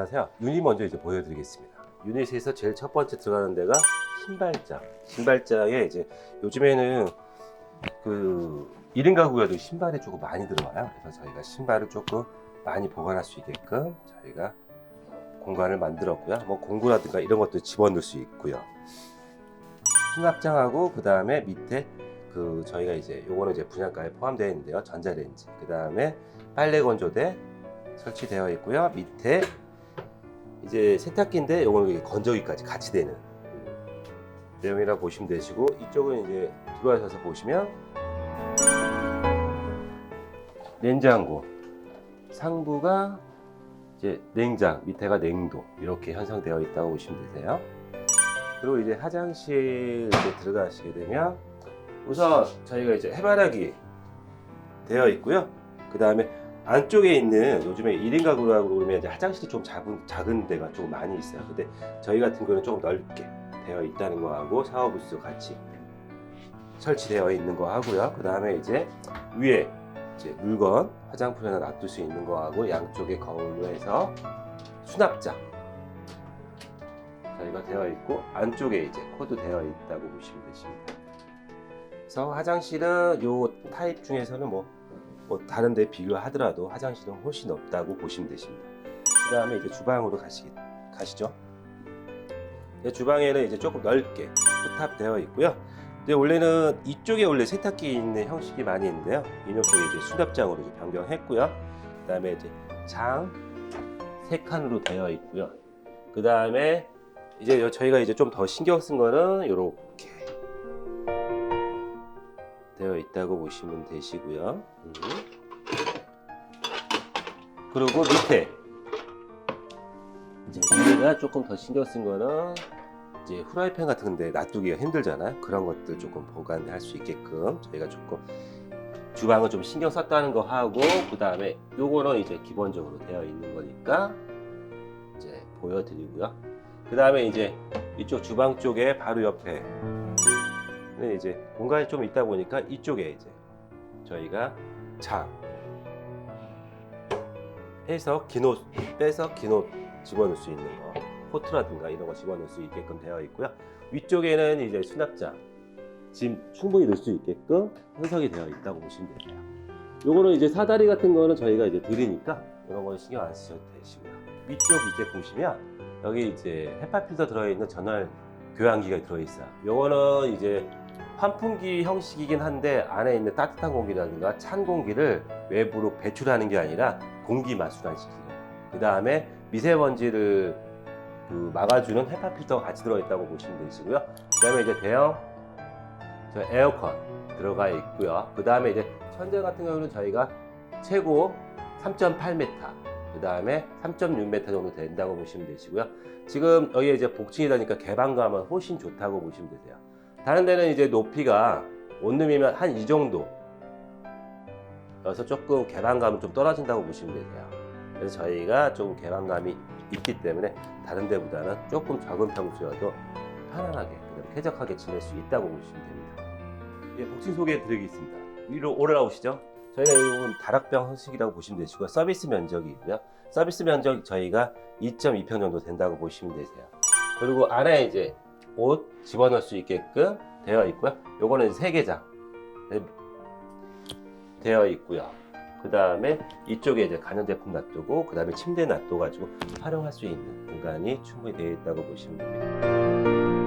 같아요. 유닛 먼저 이제 보여드리겠습니다. 유닛에서 제일 첫 번째 들어가는 데가 신발장. 신발장에 이제 요즘에는 그 1인 가구여도 신발이 조금 많이 들어와요. 그래서 저희가 신발을 조금 많이 보관할 수 있게끔 저희가 공간을 만들었고요. 뭐 공구라든가 이런 것도 집어넣을 수 있고요. 수납장하고 그 다음에 밑에 그 저희가 이제 요거는 이제 분양가에 포함되어 있는데요. 전자레인지. 그 다음에 빨래 건조대 설치되어 있고요. 밑에 이제 세탁기인데 이게 건조기까지 같이 되는 음, 내용이라 보시면 되시고 이쪽은 이제 들어와셔서 보시면 냉장고 상부가 이제 냉장 밑에가 냉도 이렇게 형성되어 있다고 보시면 되세요. 그리고 이제 화장실 이제 들어가시게 되면 우선 저희가 이제 해바라기 되어 있고요. 그 다음에 안쪽에 있는 요즘에 1인 가구라고 그러면 화장실이 좀 작은, 작은 데가 좀 많이 있어요. 근데 저희 같은 경우는 조금 넓게 되어 있다는 거하고 샤워 부스 같이 설치되어 있는 거 하고요. 그 다음에 이제 위에 이제 물건 화장품이나 놔둘 수 있는 거 하고 양쪽에 거울로 해서 수납장 저희가 되어 있고 안쪽에 이제 코드 되어 있다고 보시면 되십니다. 그래서 화장실은 요 타입 중에서는 뭐, 뭐 다른 데 비교하더라도 화장실은 훨씬 없다고 보시면 되십니다. 그 다음에 이제 주방으로 가시, 가시죠. 네, 주방에는 이제 조금 넓게 포탑되어 있고요. 근데 원래는 이쪽에 원래 세탁기 있는 형식이 많이 있는데요. 이쪽에 이제 수납장으로 이제 변경했고요. 그 다음에 이제 장 세 칸으로 되어 있고요. 그 다음에 이제 요- 저희가 이제 좀 더 신경 쓴 거는 이렇게 되어 있다고 보시면 되시고요. 음. 그리고 밑에 이제 저희가 조금 더 신경 쓴 거는 이제 후라이팬 같은 데 놔두기가 힘들잖아요. 그런 것들 조금 보관할 수 있게끔 저희가 조금 주방을 좀 신경 썼다는 거 하고 그 다음에 요거는 이제 기본적으로 되어 있는 거니까 이제 보여드리고요. 그 다음에 이제 이쪽 주방 쪽에 바로 옆에 는 이제 공간이 좀 있다 보니까 이쪽에 이제 저희가 장 해서 긴옷 빼서 긴옷 집어넣을 수 있는 거 코트라든가 이런 거 집어넣을 수 있게끔 되어 있고요. 위쪽에는 이제 수납장 짐 충분히 넣을 수 있게끔 형성이 되어 있다고 보시면 돼요. 요거는 이제 사다리 같은 거는 저희가 이제 드리니까 이런 거는 신경 안 쓰셔도 되시고요. 위쪽 이제 보시면 여기 이제 헤파 필터 들어있는 전월 교환기가 들어있어요. 요거는 이제 환풍기 형식이긴 한데 안에 있는 따뜻한 공기라든가 찬 공기를 외부로 배출하는 게 아니라 공기만 순환시키는 그 다음에 미세먼지를 그 막아주는 헤파 필터가 같이 들어있다고 보시면 되시고요. 그 다음에 이제 대형 저 에어컨 들어가 있고요. 그 다음에 이제 천장 같은 경우는 저희가 최고 3.8m 그 다음에 3.6m 정도 된다고 보시면 되시고요. 지금 여기 이제 복층이다니까 개방감은 훨씬 좋다고 보시면 되세요 다른 데는 이제 높이가 원룸이면 한 이 정도. 여기서 조금 개방감은 좀 떨어진다고 보시면 되세요. 그래서 저희가 좀 개방감이 있기 때문에 다른 데보다는 조금 적은 평수여도 편안하게 쾌적하게 지낼 수 있다고 보시면 됩니다. 예, 복층 소개해 드리겠습니다. 위로 올라오시죠. 저희가 이건 다락방 형식이라고 보시면 되시고 서비스 면적이고요. 서비스 면적 저희가 2.2평 정도 된다고 보시면 되세요. 그리고 안에 이제 옷 집어넣을 수 있게끔 되어 있고요. 요거는 세 개장 되어 있고요. 그 다음에 이쪽에 이제 간편제품 놔두고 그 다음에 침대 놔둬가지고 활용할 수 있는 공간이 충분히 되어 있다고 보시면 됩니다.